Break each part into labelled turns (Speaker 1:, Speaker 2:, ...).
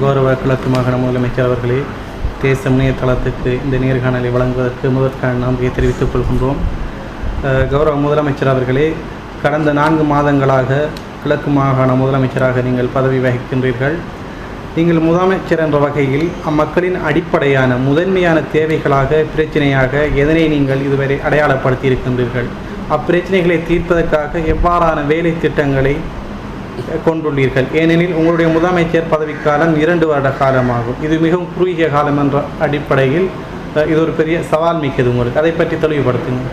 Speaker 1: கௌரவ கிழக்கு மாகாண முதலமைச்சர் அவர்களே தேசம் இணையதளத்துக்கு இந்த நேர்காணலை வழங்குவதற்கு முதற்கான நம்பிக்கை தெரிவித்துக் கொள்கின்றோம். கௌரவ முதலமைச்சர் அவர்களே கடந்த நான்கு மாதங்களாக கிழக்கு மாகாண முதலமைச்சராக நீங்கள் பதவி வகிக்கின்றீர்கள். நீங்கள் முதலமைச்சர் என்ற வகையில் அம்மக்களின் அடிப்படையான முதன்மையான தேவைகளாக பிரச்சனையாக எதனை நீங்கள் இதுவரை அடையாளப்படுத்தி இருக்கின்றீர்கள் அப்பிரச்சனைகளை தீர்ப்பதற்காக எவ்வாறான வேலை திட்டங்களை கொண்டுள்ளீர்கள். ஏனெனில் உங்களுடைய முதலமைச்சர் பதவிக்காலம் இரண்டு வருட காலமாகும். இது மிகவும் குறுகிய காலம் என்ற அடிப்படையில் இது ஒரு பெரிய சவால் மிக்கது உங்களுக்கு. அதை பற்றி தெளிவுபடுத்துங்க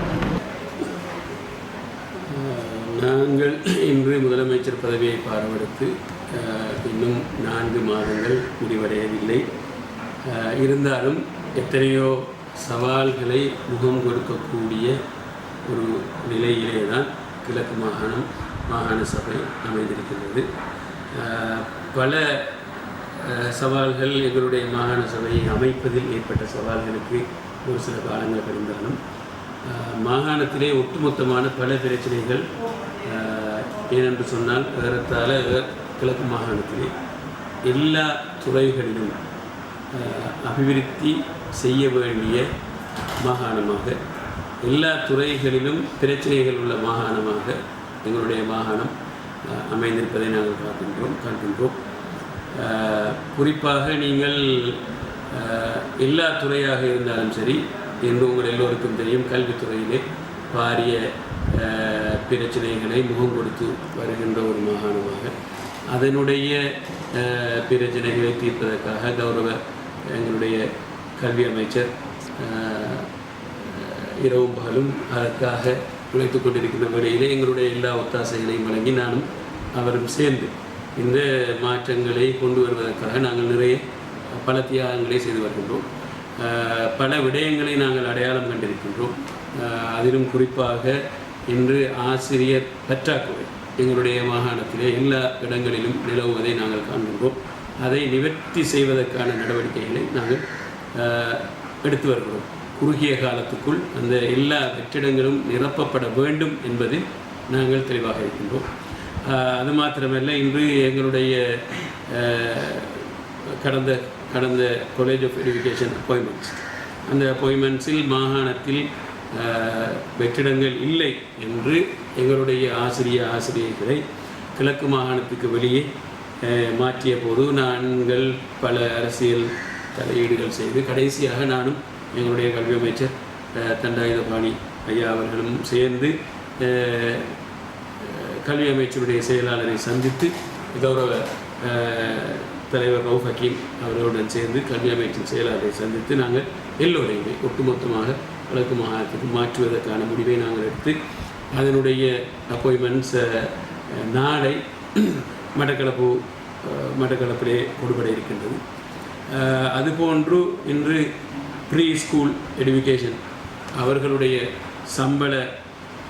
Speaker 2: நாங்கள் இன்று முதலமைச்சர் பதவியை பார்வெடுத்து இன்னும் நான்கு மாதங்கள் முடிவடையவில்லை. இருந்தாலும் எத்தனையோ சவால்களை முகம் கொடுக்கக்கூடிய ஒரு நிலையிலே தான் கிழக்கு மாகாணம் மாகாண சபை அமைந்திருக்கின்றது. பல சவால்கள் எங்களுடைய மாகாண சபையை அமைப்பதில் ஏற்பட்ட சவால்களுக்கு ஒரு சில காலங்கள் இருந்தாலும் மாகாணத்திலே ஒட்டுமொத்தமான பல பிரச்சனைகள் ஏனென்று சொன்னால் ஏறத்தாழ கிழக்கு மாகாணத்திலே எல்லா துறைகளிலும் அபிவிருத்தி செய்ய வேண்டிய மாகாணமாக எல்லா துறைகளிலும் பிரச்சனைகள் உள்ள மாகாணமாக எங்களுடைய மாகாணம் அமைந்திருப்பதை நாங்கள் பார்க்கின்றோம் காண்கின்றோம். குறிப்பாக நீங்கள் எல்லா துறையாக இருந்தாலும் சரி என்று உங்கள் எல்லோருக்கும் தெரியும் கல்வித்துறையிலே பாரிய பிரச்சனைகளை முகம் கொடுத்து வருகின்ற ஒரு மாகாணமாக. அதனுடைய பிரச்சனைகளை தீர்ப்பதற்காக கௌரவ எங்களுடைய கல்வி அமைச்சர் இரவும் பகலும் அதற்காக உழைத்துக் கொண்டிருக்கின்ற வேளையிலே எங்களுடைய எல்லா ஒத்தாசைகளையும் வழங்கி நானும் அவரும் சேர்ந்து இந்த மாற்றங்களை கொண்டு வருவதற்காக நாங்கள் நிறைய பல தியாகங்களை செய்து வருகின்றோம். பல விடயங்களை நாங்கள் அடையாளம் கண்டிருக்கின்றோம். அதிலும் குறிப்பாக இன்று ஆசிரியர் பற்றாக்குறை எங்களுடைய மாகாணத்திலே எல்லா இடங்களிலும் நிலவுவதை நாங்கள் காண்கின்றோம். அதை நிவர்த்தி செய்வதற்கான நடவடிக்கைகளை நாங்கள் எடுத்து வருகிறோம். குறுகிய காலத்துக்குள் அந்த எல்லா வெற்றிடங்களும் நிரப்பப்பட வேண்டும் என்பதில் நாங்கள் தெளிவாக இருக்கின்றோம். அது மாத்திரமல்ல இன்று எங்களுடைய கடந்த கடந்த காலேஜ் ஆஃப் எஜுகேஷன் அப்பாயின்மெண்ட்ஸ் அந்த அப்பாயின்மெண்ட்ஸில் மாகாணத்தில் வெற்றிடங்கள் இல்லை என்று எங்களுடைய ஆசிரிய ஆசிரியர்களை கிழக்கு மாகாணத்துக்கு வெளியே மாற்றிய போது நாங்கள் பல அரசியல் தலையீடுகள் செய்து கடைசியாக நானும் எங்களுடைய கல்வி அமைச்சர் தண்டாயுதபாணி ஐயா அவர்களும் சேர்ந்து கல்வி அமைச்சருடைய செயலாளரை சந்தித்து கௌரவ தலைவர் ரவுஃப் ஹக்கீம் அவர்களுடன் சேர்ந்து கல்வி அமைச்சின் செயலாளரை சந்தித்து நாங்கள் எல்லோரையுமே ஒட்டுமொத்தமாக வழக்கு மாகாணத்துக்கு மாற்றுவதற்கான முடிவை நாங்கள் எடுத்து அதனுடைய அப்பாயின்மெண்ட்ஸை நாளை மட்டக்களப்பு மட்டக்களப்பிலே கொடுபட இருக்கின்றது அதுபோன்று இன்று ப்ரீ ஸ்கூல் எடுகேஷன் அவர்களுடைய சம்பள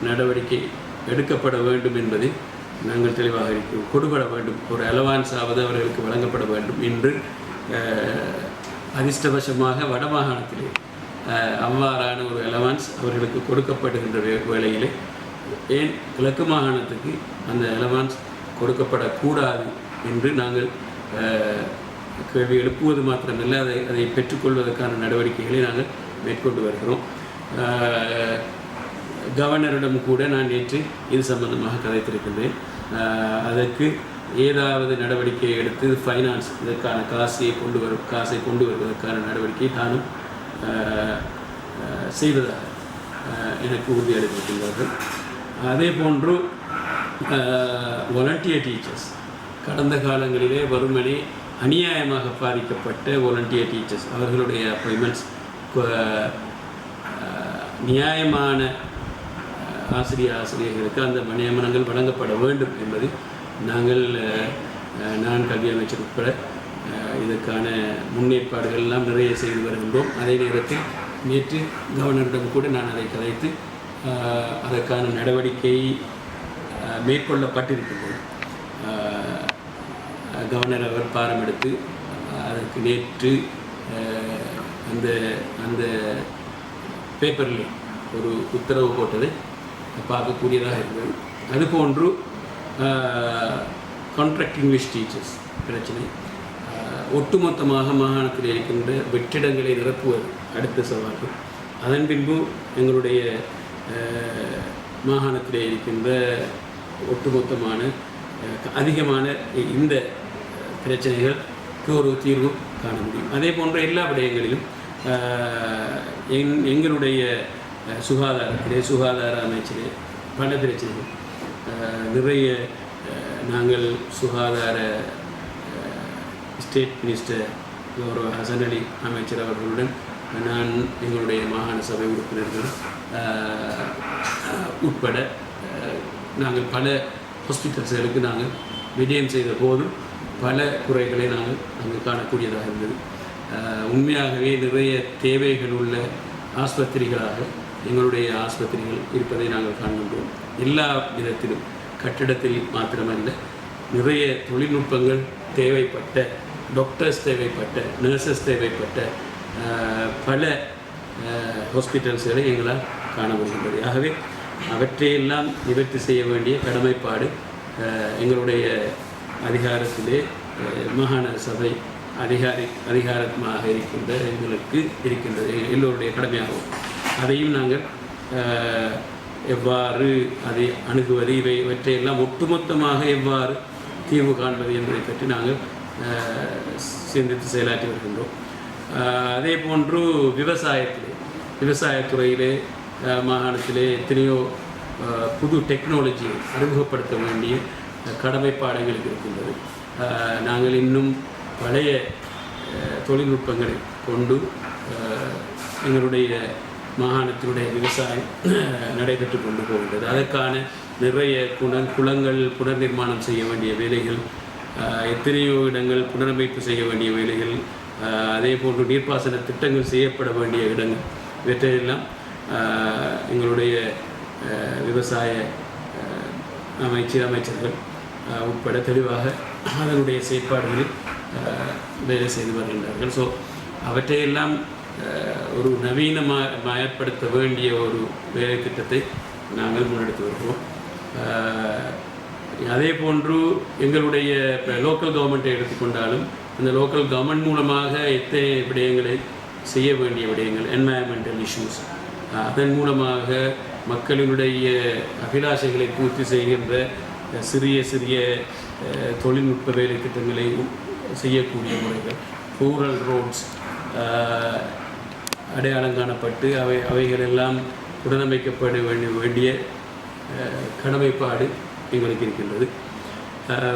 Speaker 2: நடவடிக்கை எடுக்கப்பட வேண்டும் என்பதை நாங்கள் தெளிவாக இருக்கிறோம் கொடுபட வேண்டும். ஒரு அலவான்ஸாவது அவர்களுக்கு வழங்கப்பட வேண்டும் என்று அதிர்ஷ்டவசமாக வடமாகாணத்திலே அவ்வாறான ஒரு அலவான்ஸ் அவர்களுக்கு கொடுக்கப்படுகின்ற வேளையிலே ஏன் கிழக்கு மாகாணத்துக்கு அந்த அலவான்ஸ் கொடுக்கப்படக்கூடாது என்று நாங்கள் கேள்வி எழுப்புவது மாத்திரமல்ல அதை அதை பெற்றுக்கொள்வதற்கான நடவடிக்கைகளை நாங்கள் மேற்கொண்டு வருகிறோம். கவர்னரிடம் கூட நான் நேற்று இது சம்பந்தமாக கதைத்திருக்கின்றேன். அதற்கு ஏதாவது நடவடிக்கை எடுத்து ஃபைனான்ஸ் இதற்கான காசை கொண்டு வரும் காசை கொண்டு வருவதற்கான நடவடிக்கை தானும் செய்வதாக எனக்கு எனக்கு உறுதியளித்திருக்கின்றார்கள் அதே போன்று வாலண்டியர் டீச்சர்ஸ் கடந்த காலங்களிலே வறுமனே அநியாயமாக பாதிக்கப்பட்ட வாலண்டியர் டீச்சர்ஸ் அவர்களுடைய அப்பாயின்மெண்ட்ஸ் நியாயமான ஆசிரியர் ஆசிரியர்களுக்கு அந்த நியமனங்கள் வழங்கப்பட வேண்டும் என்பது நாங்கள் நான் கல்வி அமைச்சர் உட்பட இதற்கான முன்னேற்பாடுகள் எல்லாம் நிறைய செய்து வருகின்றோம். அதே நேரத்தில் நேற்று கவர்னரிடம் கூட நான் அதை கதைத்து அதற்கான நடவடிக்கை மேற்கொள்ளப்பட்டிருக்கின்றோம் கவர்னர் அவர் பாரம் எடுத்து அதற்கு நேற்று அந்த அந்த பேப்பரில் ஒரு உத்தரவு போட்டதை. பார்க்கக்கூடியதாக இருந்தது. அதுபோன்று கான்ட்ராக்ட் இங்கிலீஷ் டீச்சர்ஸ் பிரச்சனை. ஒட்டுமொத்தமாக மாகாணத்தில் இருக்கின்ற வெற்றிடங்களை நிரப்புவது அடுத்த சவால்கள் அதன் பின்பு எங்களுடைய மாகாணத்தில் இருக்கின்ற ஒட்டுமொத்தமான அதிகமான இந்த பிரச்சனைகளுக்கு ஒரு தீர்வு காண முடியும். அதே போன்ற எல்லா விடயங்களிலும் எங் எங்களுடைய சுகாதாரத்திலே சுகாதார அமைச்சிலே பல பிரச்சனைகள் நிறைய நாங்கள் சுகாதார ஸ்டேட் மினிஸ்டர் கௌரவ ஹசன் அலி அமைச்சர் அவர்களுடன் நான் எங்களுடைய மாகாண சபை உறுப்பினர்கள் உட்பட நாங்கள் பல ஹாஸ்பிட்டல்ஸ்களுக்கு நாங்கள் விஜயம் செய்த போதும் பல குறைகளை நாங்கள் அங்கு காணக்கூடியதாக இருந்தது. உண்மையாகவே நிறைய தேவைகள் உள்ள ஆஸ்பத்திரிகளாக எங்களுடைய ஆஸ்பத்திரிகள் இருப்பதை நாங்கள் காண்கின்றோம். எல்லா விதத்திலும் கட்டிடத்தில் மாத்திரமல்ல நிறைய தொழில்நுட்பங்கள் தேவைப்பட்ட டாக்டர்ஸ் தேவைப்பட்ட நர்சஸ் தேவைப்பட்ட பல ஹாஸ்பிட்டல்ஸ்களை எங்களால் காண முடிகின்றது. ஆகவே அவற்றையெல்லாம் நிவர்த்தி செய்ய வேண்டிய கடமைப்பாடு எங்களுடைய அதிகாரத்திலே மாகாண சபை அதிகாரி அதிகாரமாக இருக்கின்ற எங்களுக்கு இருக்கின்றது. எல்லோருடைய கடமையாகும். அதையும் நாங்கள் எவ்வாறு அதை அணுகுவது இவை இவற்றையெல்லாம் ஒட்டுமொத்தமாக எவ்வாறு தீர்வு காண்பது என்பதை பற்றி நாங்கள் சிந்தித்து செயலாற்றி வருகின்றோம். அதே போன்று விவசாயத்திலே விவசாயத்துறையிலே மாகாணத்திலே எத்தனையோ புது டெக்னாலஜியை அறிமுகப்படுத்த வேண்டிய அஹ், இருக்கின்றது. நாங்கள் இன்னும் பழைய தொழில்நுட்பங்களை கொண்டு எங்களுடைய மாகாணத்தினுடைய விவசாயம் நடைபெற்று கொண்டு போகின்றது. அதற்கான நிறைய குண குளங்கள் புனர் நிர்மாணம் செய்ய வேண்டிய வேலைகள் எத்தனையோ இடங்கள் புனரமைப்பு செய்ய வேண்டிய வேலைகள் அதே போன்று நீர்ப்பாசன திட்டங்கள் செய்யப்பட வேண்டிய இடங்கள் இவற்றையெல்லாம் எங்களுடைய விவசாய அஹ், அமைச்சர் அமைச்சர்கள் உட்பட தெளிவாக அதனுடைய செயற்பாடுகளில் வேலை செய்து வருகின்றார்கள். ஸோ அவற்றையெல்லாம் ஒரு நவீனமா மயப்படுத்த வேண்டிய ஒரு வேலை திட்டத்தை நாங்கள் முன்னெடுத்து வருகிறோம். அதே போன்று எங்களுடைய லோக்கல் கவர்மெண்ட்டை எடுத்துக்கொண்டாலும் இந்த லோக்கல் கவர்மெண்ட் மூலமாக எத்தனை விடயங்களை செய்ய வேண்டிய விடயங்கள் என்வாயன்மெண்டல் இஷ்யூஸ் அதன் மூலமாக மக்களினுடைய அபிலாஷைகளை பூர்த்தி செய்கின்ற சிறிய சிறிய தொழில்நுட்ப வேலை திட்டங்களை செய்யக்கூடிய முறைகள். ரூரல் ரோட்ஸ் அடையாளம் காணப்பட்டு அவை அவைகளெல்லாம் உடனமைக்கப்பட வேண்டிய வேண்டிய கடமைப்பாடு எங்களுக்கு இருக்கின்றது.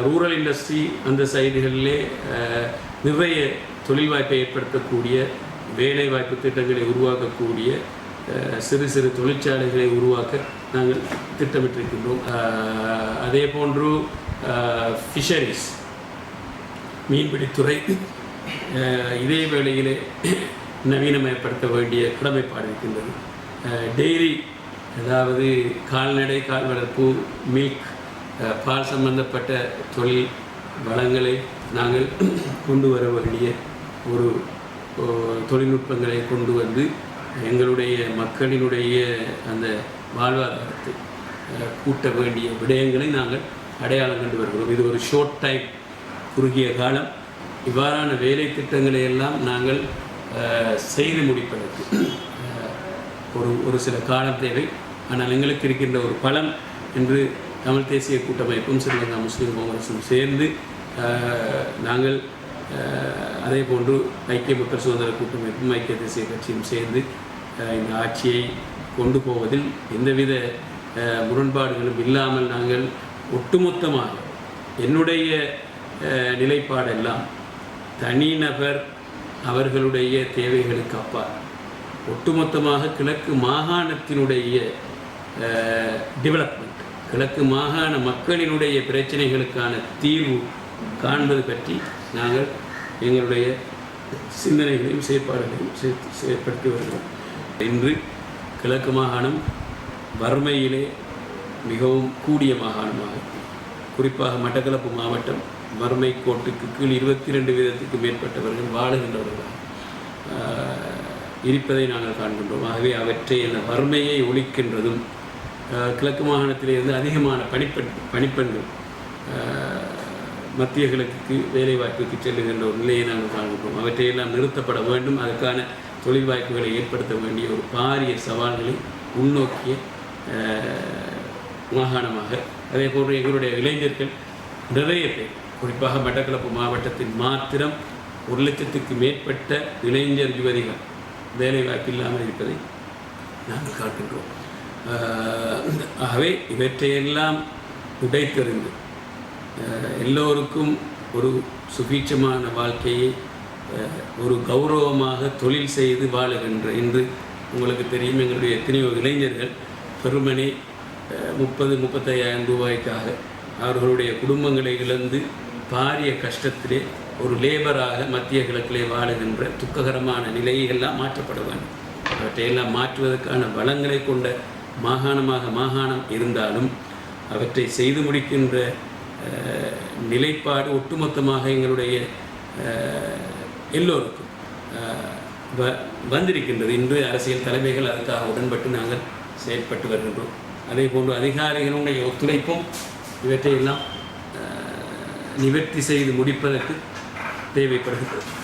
Speaker 2: ரூரல் இண்டஸ்ட்ரி அந்த சைடுகளிலே நிறைய தொழில் வாய்ப்பை ஏற்படுத்தக்கூடிய வேலை வாய்ப்பு திட்டங்களை உருவாக்கக்கூடிய சிறு சிறு தொழிற்சாலைகளை உருவாக்க நாங்கள் திட்டமிட்டிருக்கின்றோம். அதே போன்று ஃபிஷரிஸ் மீன்பிடித்துறை இதே வேளையிலே நவீனமயப்படுத்த வேண்டிய கடமைப்பாடு இருக்கின்றது. டெய்ரி அதாவது கால்நடை கால் வளர்ப்பு மில்க் பால் சம்பந்தப்பட்ட தொழில் வளங்களை நாங்கள் கொண்டு வர வேண்டிய ஒரு தொழில்நுட்பங்களை கொண்டு வந்து எங்களுடைய மக்களினுடைய அந்த வாழ்வாதாரத்தை கூட்ட வேண்டிய விடயங்களை நாங்கள் அடையாளம் கண்டு வருகிறோம். இது ஒரு ஷோர்ட் டைம் குறுகிய காலம். இவ்வாறான வேலை திட்டங்களை எல்லாம் நாங்கள் செய்து முடிப்பதற்கு ஒரு ஒரு சில காலம் தேவை. ஆனால் எங்களுக்கு இருக்கின்ற ஒரு பலம் என்று தமிழ் தேசிய கூட்டமைப்பும் ஸ்ரீலங்கா முஸ்லீம் காங்கிரஸும் சேர்ந்து நாங்கள் அதே போன்று ஐக்கிய மக்கள் சுதந்திர கூட்டமைப்பும் ஐக்கிய தேசிய கட்சியும் சேர்ந்து இந்த ஆட்சியை கொண்டு போவதில் எந்தவித முரண்பாடுகளும் இல்லாமல் நாங்கள் ஒட்டுமொத்தமாக என்னுடைய நிலைப்பாடெல்லாம் தனிநபர் அவர்களுடைய தேவைகளுக்கு அப்பால் ஒட்டுமொத்தமாக கிழக்கு மாகாணத்தினுடைய டெவலப்மெண்ட் கிழக்கு மாகாண மக்களினுடைய பிரச்சனைகளுக்கான தீர்வு காண்பது பற்றி நாங்கள் எங்களுடைய சிந்தனைகளையும் செயற்பாடுகளையும் செயற்படுத்தி வருகிறோம். இன்று கிழக்கு மாகாணம் வறுமையிலே மிகவும் கூடிய மாகாணமாக குறிப்பாக மட்டக்களப்பு மாவட்டம் வறுமை கோட்டுக்கு கீழ் இருபத்தி ரெண்டு வீதத்துக்கு மேற்பட்டவர்கள் வாழுகின்றவர்களாக இருப்பதை நாங்கள் காண்கின்றோம். ஆகவே அவற்றை அந்த வறுமையை ஒழிக்கின்றதும் கிழக்கு மாகாணத்திலிருந்து அதிகமான பணிப்பெண் பணிப்பெண்கள் மத்திய கிழக்குக்கு வேலைவாய்ப்புக்கு செல்லுகின்ற ஒரு நிலையை நாங்கள் காண்கிறோம் அவற்றையெல்லாம் நிறுத்தப்பட வேண்டும். அதற்கான தொழில் வாய்ப்புகளை ஏற்படுத்த வேண்டிய ஒரு பாரிய சவால்களை உள்நோக்கிய மாகாணமாக. அதே போன்று எங்களுடைய இளைஞர்கள் நிறைய பேர் குறிப்பாக மட்டக்களப்பு மாவட்டத்தில் மாத்திரம் ஒரு லட்சத்துக்கு மேற்பட்ட இளைஞர் யுவதிகள் வேலைவாய்ப்பு இல்லாமல் இருப்பதை நாங்கள் காட்டுகிறோம் ஆகவே இவற்றையெல்லாம் உடைத்தெறிந்து எல்லோருக்கும் ஒரு சுபீட்சமான வாழ்க்கையை ஒரு கௌரவமாக தொழில் செய்து வாழுகின்ற இன்று உங்களுக்கு தெரியும் எங்களுடைய எத்தனையோ இளைஞர்கள் பெருமனே முப்பது முப்பத்தையாயிரம் ரூபாய்க்காக அவர்களுடைய குடும்பங்களை இழந்து பாரிய கஷ்டத்திலே ஒரு லேபராக மத்திய கிழக்கிலே வாழுகின்ற துக்ககரமான நிலையெல்லாம் மாற்றப்பட வேண்டும் அவற்றையெல்லாம் மாற்றுவதற்கான வளங்களை கொண்ட மாகாணமாக மாகாணம் இருந்தாலும் அவற்றை செய்து முடிக்கின்ற நிலைப்பாடு ஒட்டுமொத்தமாக எங்களுடைய எல்லோருக்கும் வ- வந்திருக்கின்றது இன்று அரசியல் தலைமைகள் அதுக்காக உடன்பட்டு நாங்கள் செயல்பட்டு வருகின்றோம். அதே போன்று அதிகாரிகளுடைய ஒத்துழைப்பும் இவற்றையெல்லாம் நிவர்த்தி செய்து முடிப்பதற்கு தேவைப்படுகிறது.